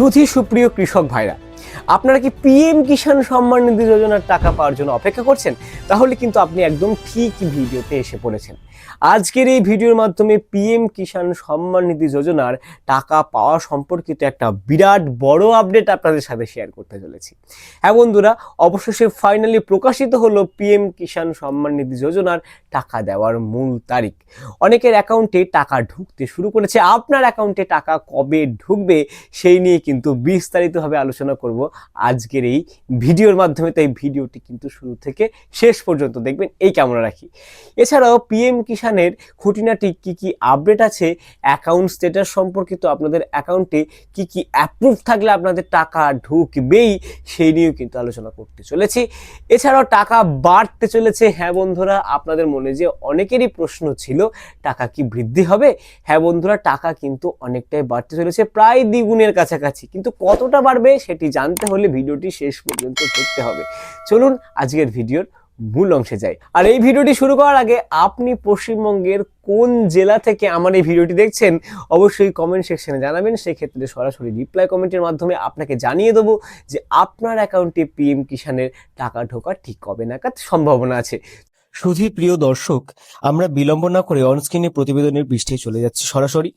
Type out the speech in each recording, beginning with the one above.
সুধী সুপ্রিয় কৃষক ভাইরা আপনারা কি পিএম কিষাণ সম্মান নিধি যোজনার টাকা পাওয়ার জন্য অপেক্ষা করছেন? তাহলে কিন্তু আপনি একদম ঠিক ভিডিওতে এসে পড়েছেন। আজকের এই ভিডিওর মাধ্যমে পিএম কিষাণ সম্মান নিধি যোজনার টাকা পাওয়া সম্পর্কিত একটা বিরাট বড় আপডেট আপনাদের সাথে শেয়ার করতে চলেছি। হ্যাঁ বন্ধুরা, অবশেষে ফাইনালি প্রকাশিত হলো পিএম কিষাণ সম্মান নিধি যোজনার টাকা দেওয়ার মূল তারিখ। অনেকের অ্যাকাউন্টে টাকা ঢুকতে শুরু করেছে। আপনার অ্যাকাউন্টে টাকা কবে ঢুকবে, সেই নিয়ে কিন্তু বিস্তারিতভাবে আলোচনা করব। আজকের এই ভিডিওর মাধ্যমে। তাই ভিডিওটি কিন্তু শুরু থেকে শেষ পর্যন্ত দেখবেন, এই কামনা রাখি। এছাড়াও পিএম কিষানের খুঁটিনাটি কি কি আপডেট আছে, অ্যাকাউন্ট স্ট্যাটাস সম্পর্কিত আপনাদের অ্যাকাউন্টে কি কি অ্যাপ্রুভ থাকলে আপনাদের টাকা ঢুকবেই, সেই নিয়েও কিন্তু আলোচনা করতে চলেছি। এছাড়াও টাকা বাড়তে চলেছে হ্যাঁ বন্ধুরা, আপনাদের মনে যে অনেকেরই প্রশ্ন ছিল, টাকা কি বৃদ্ধি হবে? হ্যাঁ বন্ধুরা, টাকা কিন্তু অনেকটাই বাড়তে চলেছে, প্রায় দ্বিগুণের কাছাকাছি। কিন্তু কতটা বাড়বে সেটি জানতে হলে ভিডিওটি শেষ পর্যন্ত দেখতে হবে। চলুন আজকের ভিডিওর মূল অংশে যাই। আর এই ভিডিওটি শুরু করার আগে আপনি পশ্চিমবঙ্গের কোন জেলা থেকে আমার এই ভিডিওটি দেখছেন, অবশ্যই কমেন্ট সেকশনে জানাবেন। সেক্ষেত্রে সরাসরি রিপ্লাই কমেন্টের মাধ্যমে আপনাকে জানিয়ে দেবো যে আপনার অ্যাকাউন্টে পিএম কিষানের টাকা ঢোকার ঠিক কবে নাগাদ সম্ভাবনা আছে। সুধী প্রিয় দর্শক, আমরা বিলম্ব না করে অনস্ক্রিনে প্রতিবেদনের পৃষ্ঠে চলে যাচ্ছি সরাসরি।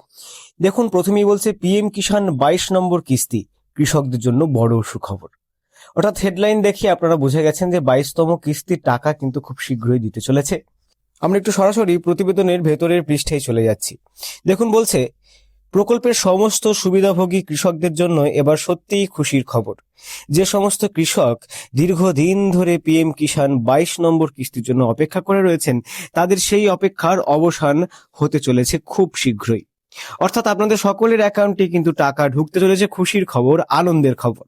দেখুন, প্রথমেই বলছে পিএম কিষান বাইশ নম্বর কিস্তি। কৃষকদের জন্য বড় সুখবর। অর্থাৎ হেডলাইন দেখে আপনারা বুঝে গেছেন যে বাইশতম কিস্তির টাকা কিন্তু খুব শীঘ্রই দিতে চলেছে। আমরা একটু সরাসরি প্রতিবেদনের ভেতরের পৃষ্ঠেই চলে যাচ্ছি। দেখুন বলছে, প্রকল্পের সমস্ত সুবিধাভোগী কৃষকদের জন্য এবার সত্যিই খুশির খবর। যে সমস্ত কৃষক দীর্ঘদিন ধরে পিএম কিষাণ বাইশ নম্বর কিস্তির জন্য অপেক্ষা করে রয়েছেন, তাদের সেই অপেক্ষার অবসান হতে চলেছে খুব শীঘ্রই। অর্থাৎ আপনাদের সকলের অ্যাকাউন্টে কিন্তু টাকা ঢুকতে চলেছে, খুশির খবর, আনন্দের খবর।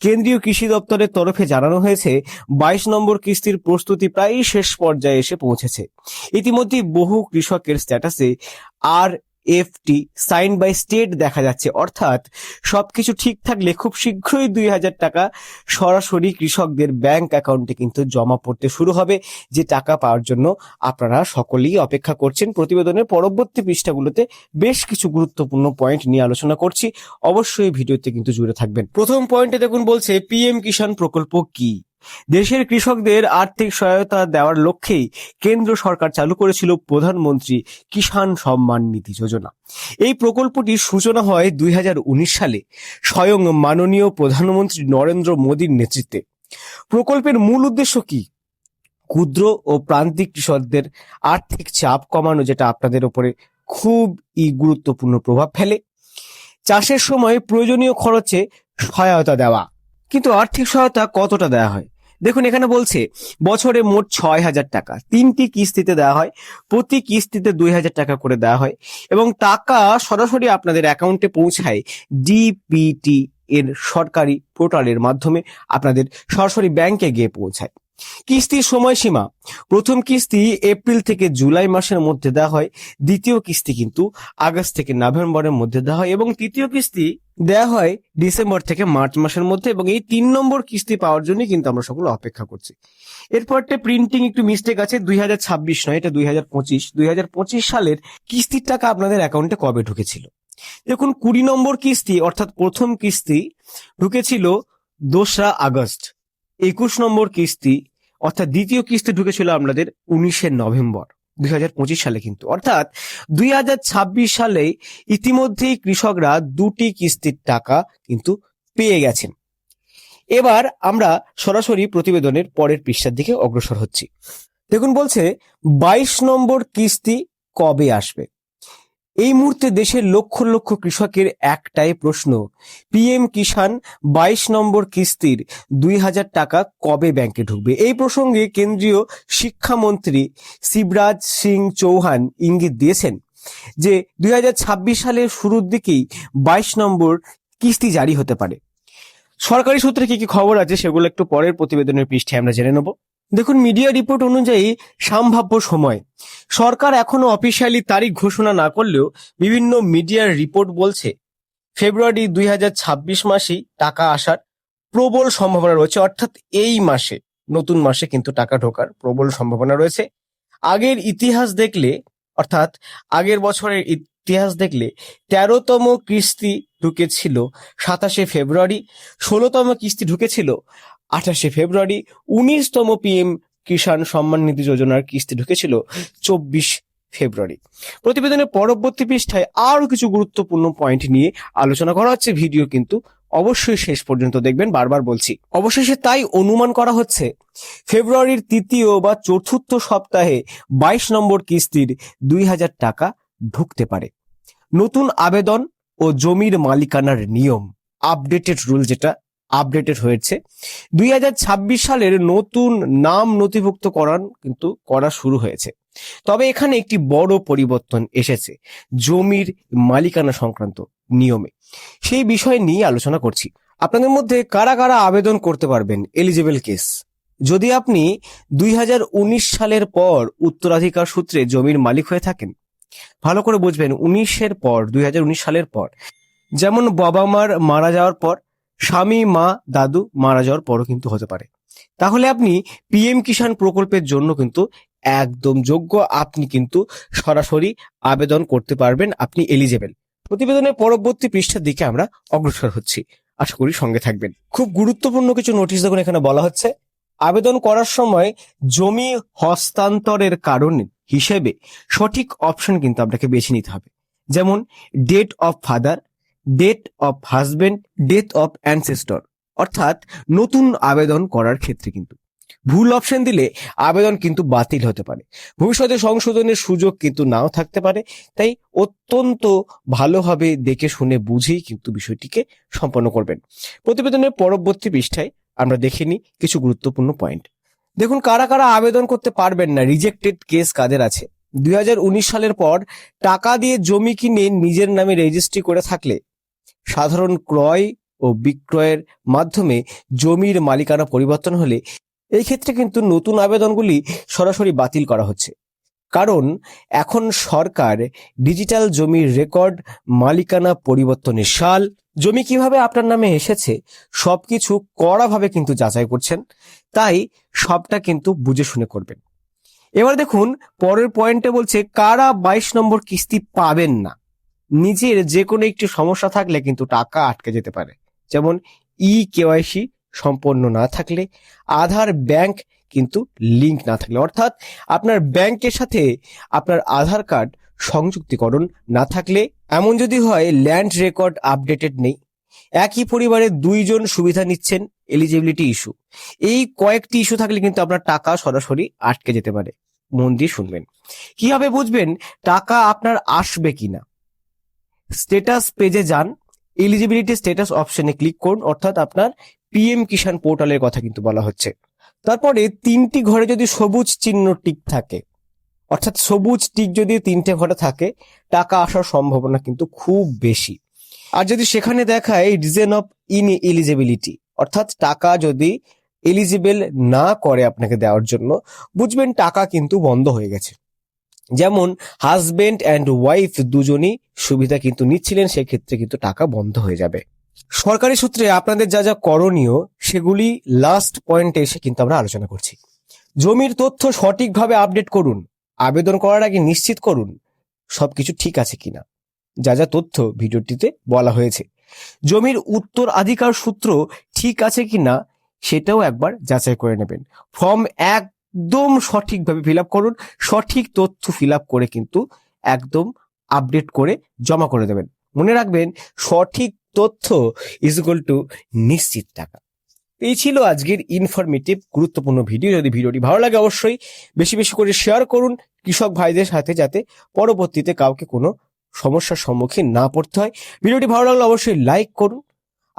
কেন্দ্রীয় কৃষি দপ্তরের তরফে জানানো হয়েছে, বাইশ নম্বর কিস্তির প্রস্তুতি প্রায় শেষ পর্যায়ে এসে পৌঁছেছে। ইতিমধ্যে বহু কৃষকের স্ট্যাটাসে আর এফটি সাইন বাই স্টেট দেখা যাচ্ছে। অর্থাৎ সবকিছু ঠিক থাকলে খুব শীঘ্রই দুই হাজার টাকা সরাসরি কৃষকদের ব্যাংক অ্যাকাউন্টে কিন্তু জমা পড়তে শুরু হবে। যে টাকা পাওয়ার জন্য আপনারা সকলেই অপেক্ষা করছেন। প্রতিবেদনের পরবর্তী পৃষ্ঠাগুলোতে বেশ কিছু গুরুত্বপূর্ণ পয়েন্ট নিয়ে আলোচনা করছি। অবশ্যই ভিডিওতে কিন্তু জুড়ে থাকবেন। প্রথম পয়েন্টে দেখুন বলছে পিএম কিষাণ প্রকল্প কি? দেশের কৃষকদের আর্থিক সহায়তা দেওয়ার লক্ষ্যেই কেন্দ্র সরকার চালু করেছিল প্রধানমন্ত্রী কিষাণ সম্মান নিধি যোজনা। এই প্রকল্পটির সূচনা হয় দুই হাজার উনিশ সালে, স্বয়ং মাননীয় প্রধানমন্ত্রী নরেন্দ্র মোদীর নেতৃত্বে। প্রকল্পের মূল উদ্দেশ্য কি? ক্ষুদ্র ও প্রান্তিক কৃষকদের আর্থিক চাপ কমানো, যেটা আপনাদের উপরে খুবই গুরুত্বপূর্ণ প্রভাব ফেলে। চাষের সময় প্রয়োজনীয় খরচে সহায়তা দেওয়া। কিন্তু আর্থিক সহায়তা কতটা দেওয়া হয়? দেখুন, এখানে বলছে, বছরে মোট ছয় হাজার টাকা। তিনটি কিস্তিতে দেওয়া হয়, প্রতি কিস্তিতে দুই হাজার টাকা করে দেওয়া হয় এবং টাকা সরাসরি আপনাদের অ্যাকাউন্টে পৌঁছায় ডিপিটি এর সরকারি পোর্টালের মাধ্যমে আপনাদের সরাসরি ব্যাংকে গিয়ে পৌঁছায়। কিস্তির সময়সীমা, প্রথম কিস্তি এপ্রিল থেকে জুলাই মাসের মধ্যে দেওয়া হয়, দ্বিতীয় কিস্তি কিন্তু আগস্ট থেকে নভেম্বরের মধ্যে দেওয়া হয় এবং তৃতীয় কিস্তি দেওয়া হয় ডিসেম্বর থেকে মার্চ মাসের মধ্যে এবং এই তিন নম্বর কিস্তি পাওয়ার জন্য কিন্তু আমরা সকলে অপেক্ষা করছি। এরপরটা প্রিন্টিং একটু মিস্টেক আছে, দুই হাজার ছাব্বিশ নয়, এটা দুই হাজার পঁচিশ। দুই হাজার পঁচিশ সালের কিস্তির টাকা আপনাদের অ্যাকাউন্টে কবে ঢুকেছিল? দেখুন, কুড়ি নম্বর কিস্তি, অর্থাৎ প্রথম কিস্তি, ঢুকেছিল দোসরা আগস্ট। একুশ নম্বর কিস্তি, অর্থাৎ দ্বিতীয় কিস্তি ঢুকেছিল আপনাদের উনিশে নভেম্বর। দুই হাজার পঁচিশ সালে কিন্তু। অর্থাৎ দুই হাজার ছাব্বিশ সালে ইতিমধ্যেই কৃষকরা দুটি কিস্তির টাকা কিন্তু পেয়ে গেছেন। এবার আমরা সরাসরি প্রতিবেদনের পরের পৃষ্ঠার দিকে অগ্রসর হচ্ছি। দেখুন বলছে, বাইশ নম্বর কিস্তি কবে আসবে? এই মুহূর্তে দেশের লক্ষ লক্ষ কৃষকের একটাই প্রশ্ন, পিএম কিষাণ বাইশ নম্বর কিস্তির দুই হাজার টাকা কবে ব্যাংকে ঢুকবে? এই প্রসঙ্গে কেন্দ্রীয় শিক্ষামন্ত্রী শিবরাজ সিং চৌহান ইঙ্গিত দিয়েছেন যে দুই হাজার ছাব্বিশ সালের শুরুর দিকেই বাইশ নম্বর কিস্তি জারি হতে পারে। সরকারি সূত্রে কি কি খবর আছে সেগুলো একটু পরের প্রতিবেদনের পৃষ্ঠে আমরা জেনে নেব। দেখুন মিডিয়া রিপোর্ট অনুযায়ী সম্ভাব্য সময়। সরকার এখনও অফিসিয়ালি তারিখ ঘোষণা না করলেও বিভিন্ন মিডিয়ার রিপোর্ট বলছে, ফেব্রুয়ারি দুই হাজার ছাব্বিশ মাসেই টাকা আসার প্রবল সম্ভাবনা রয়েছে। অর্থাৎ এই মাসে, নতুন মাসে কিন্তু টাকা ঢোকার প্রবল সম্ভাবনা রয়েছে। আগের ইতিহাস দেখলে, অর্থাৎ আগের বছরের ইতিহাস দেখলে তেরোতম কিস্তি ঢুকেছিল সাতাশে ফেব্রুয়ারি, ষোলোতম কিস্তি ঢুকেছিল আঠাশে ফেব্রুয়ারি উনিশতম পিএম কিষাণ সম্মান নিধি যোজনার কিস্তি ঢুকেছিল চব্বিশ ফেব্রুয়ারি। প্রতিবেদনের পরবর্তী পৃষ্ঠায় আরও কিছু গুরুত্বপূর্ণ পয়েন্ট নিয়ে আলোচনা করা হচ্ছে। ভিডিও কিন্তু অবশ্যই শেষ পর্যন্ত দেখবেন, বারবার বলছি। অবশেষে তাই অনুমান করা হচ্ছে, ফেব্রুয়ারির তৃতীয় বা চতুর্থ সপ্তাহে বাইশ নম্বর কিস্তির দুই হাজার টাকা ঢুকতে পারে। নতুন আবেদন ও জমির মালিকানার নিয়ম আপডেটেড রুল যেটা আপডেটেড হয়েছে। দুই হাজার ছাব্বিশ সালের নতুন নাম নথিভুক্ত করান কিন্তু করা শুরু হয়েছে। তবে এখানে একটি বড় পরিবর্তন এসেছে, জমির মালিকানা সংক্রান্ত নিয়মে। সেই বিষয় নিয়ে আলোচনা করছি। আপনাদের মধ্যে কারা কারা আবেদন করতে পারবেন এলিজিবল কেস যদি আপনি দুই হাজার উনিশ সালের পর উত্তরাধিকার সূত্রে জমির মালিক হয়ে থাকেন, ভালো করে বুঝবেন উনিশের পর, দুই হাজার উনিশ সালের পর। যেমন বাবা মার মারা যাওয়ার পর স্বামী, মা, দাদু, মারা যাওয়ার পরও কিন্তু হতে পারে। তাহলে আপনি পিএম কিষাণ প্রকল্পের জন্য কিন্তু একদম যোগ্য। আপনি কিন্তু সরাসরি আবেদন করতে পারবেন, আপনি এলিজেবেল প্রতিবেদনের পরবর্তী পৃষ্ঠার দিকে আমরা অগ্রসর হচ্ছি। আশা করি সঙ্গে থাকবেন। খুব গুরুত্বপূর্ণ কিছু নোটিশ দেখুন এখানে বলা হচ্ছে। আবেদন করার সময় জমি হস্তান্তরের কারণ হিসেবে সঠিক অপশন কিন্তু আপনাকে বেছে নিতে হবে। যেমন date of father date of husband death of ancestor অর্থাৎ নতুন আবেদন করার ক্ষেত্রে কিন্তু। ভুল অপশন দিলে আবেদন কিন্তু বাতিল হতে পারে। ভবিষ্যতে সংশোধনের সুযোগ কিন্তু নাও থাকতে পারে। তাই অত্যন্ত ভালোভাবে দেখে শুনে বুঝেই কিন্তু বিষয়টিকে সম্পন্ন করবেন। প্রতিবেদনের পরবর্তী পৃষ্ঠায় আমরা দেখে নিই কিছু গুরুত্বপূর্ণ পয়েন্ট দেখুন, কারা কারা আবেদন করতে পারবেন না রিজেক্টেড কেস কাদের আছে? দুই হাজার উনিশ সালের পর টাকা দিয়ে জমি কিনে নিজের নামে রেজিস্ট্রি করে থাকলে সাধারণ ক্রয় ও বিক্রয়ের মাধ্যমে জমির মালিকানা পরিবর্তন হলে এই ক্ষেত্রে কিন্তু নতুন আবেদনগুলি সরাসরি বাতিল করা হচ্ছে। কারণ এখন সরকার ডিজিটাল জমির রেকর্ড, মালিকানা পরিবর্তনের সাল, জমি কীভাবে আপনার নামে এসেছে, সবকিছু কড়াভাবে কিন্তু যাচাই করছেন। তাই সবটা কিন্তু বুঝে শুনে করবেন। এবার দেখুন, পরের পয়েন্টে বলছে, কারা বাইশ নম্বর কিস্তি পাবেন না? নিজের যে কোনো একটি সমস্যা থাকলে কিন্তু টাকা আটকে যেতে পারে। যেমন ই কেওয়াইসি সম্পন্ন না থাকলে, আধার ব্যাংক কিন্তু লিংক না থাকলে। অর্থাৎ আপনার ব্যাংকের সাথে আপনার আধার কার্ড সংযুক্তিকরণ না থাকলে, এমন যদি হয়, ল্যান্ড রেকর্ড আপডেটেড নেই। একই পরিবারে দুইজন সুবিধা নিচ্ছেন এলিজিবিলিটি ইস্যু। এই কয়েকটি ইস্যু থাকলে কিন্তু আপনার টাকা সরাসরি আটকে যেতে পারে। মন দিয়ে শুনবেন। কীভাবে বুঝবেন, টাকা আপনার আসবে কিনা? স্টেটাস পেজে যান এলিজিবিলিটি স্টেটাস অপশনে ক্লিক করুন, অর্থাৎ আপনার পিএম কিষাণ পোর্টালের কথা কিন্তু বলা হচ্ছে। তারপরে তিনটি ঘরে যদি সবুজ চিহ্ন টিক থাকে, অর্থাৎ সবুজ টিক যদি তিনটে ঘরে থাকে, টাকা আসার সম্ভাবনা কিন্তু খুব বেশি। আর যদি সেখানে দেখায় রিজন অফ ইন এলিজিবিলিটি অর্থাৎ টাকা যদি এলিজিবল না করে আপনাকে দেওয়ার জন্য, বুঝবেন টাকা কিন্তু বন্ধ হয়ে গেছে। যেমন হাজবেন্ড অ্যান্ড ওয়াইফ দুজনই সুবিধা কিন্তু নিচ্ছিলেন, সেক্ষেত্রে কিন্তু টাকা বন্ধ হয়ে যাবে। সরকারি সূত্রে আপনাদের যা যা করণীয়, সেগুলি লাস্ট পয়েন্টে এসে কিন্তু আমরা আলোচনা করছি। জমির তথ্য সঠিকভাবে আপডেট করুন, আবেদন করার আগে নিশ্চিত করুন, সবকিছু ঠিক আছে কিনা। যা যা তথ্য ভিডিওটিতে বলা হয়েছে। জমির উত্তরাধিকার সূত্র ঠিক আছে কিনা, সেটাও একবার যাচাই করে নেবেন। ফর্ম একদম সঠিকভাবে ফিল করুন। সঠিক তথ্য ফিল করে কিন্তু একদম আপডেট করে জমা করে দেবেন। মনে রাখবেন, সঠিক তথ্য ইজ ইকুয়াল টু নিশ্চিত টাকা। এই ছিল আজকের ইনফরমেটিভ গুরুত্বপূর্ণ ভিডিও যদি ভিডিওটি ভালো লাগে অবশ্যই বেশি বেশি করে শেয়ার করুন কৃষক ভাইদের সাথে, যাতে পরবর্তীতে কাউকে কোনো সমস্যার সম্মুখীন না পড়তে হয়। ভিডিওটি ভালো লাগলে অবশ্যই লাইক করুন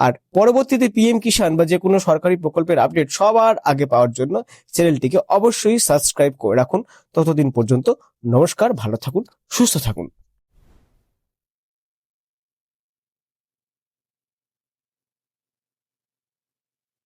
আর পরবর্তীতে পিএম কিষাণ বা যে কোনো সরকারি প্রকল্পের আপডেট সবার আগে পাওয়ার জন্য চ্যানেলটিকে অবশ্যই সাবস্ক্রাইব করে রাখুন। ততদিন পর্যন্ত নমস্কার, ভালো থাকুন, সুস্থ থাকুন।